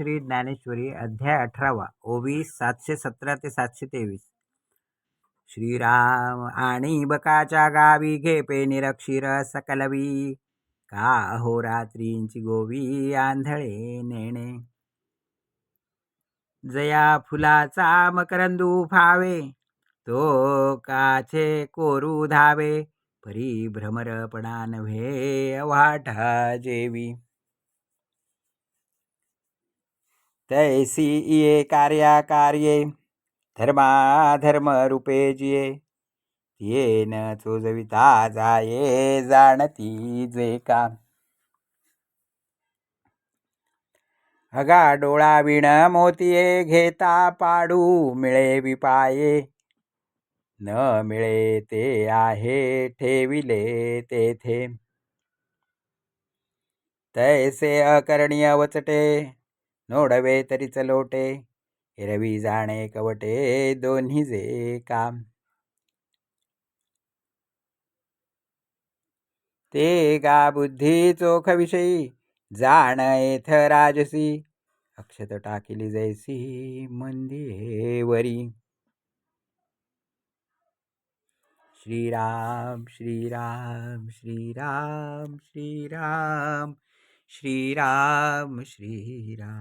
श्री ज्ञानेश्वरी अध्याय अठरावा ओवी सातशे सतरा ते सातशे तेवीस. श्रीराम आणि बकाच्या गावी घेपे निरक्षीर सकलवी. का हो रात्रींची गोवी आंधळे नेणे. जया फुलाचा मकरंदू फावे तो काचे कोरू धावे. परी भ्रमरपणा नव्हे वाटा जेवी. तैसी ये कार्या कार्ये धर्माधर्म रूपे जिये। ये न चोजविता जाये जाणती जे का अगा डोळा विण मोतीये घेता पाडू मिळे विपाये। न मिळे ते आहे ठेविले तेथे। तैसे अकरणीय वचटे। नोडवे तरीच लोटे हिरवी जाणे कवटे दोन्ही जे काम. ते गा बुद्धी चोख विषयी जाण येथ राजसी. अक्षत टाकिली जैसी मंदिरेवरी. श्रीराम श्रीराम श्रीराम श्रीराम श्रीराम श्रीराम.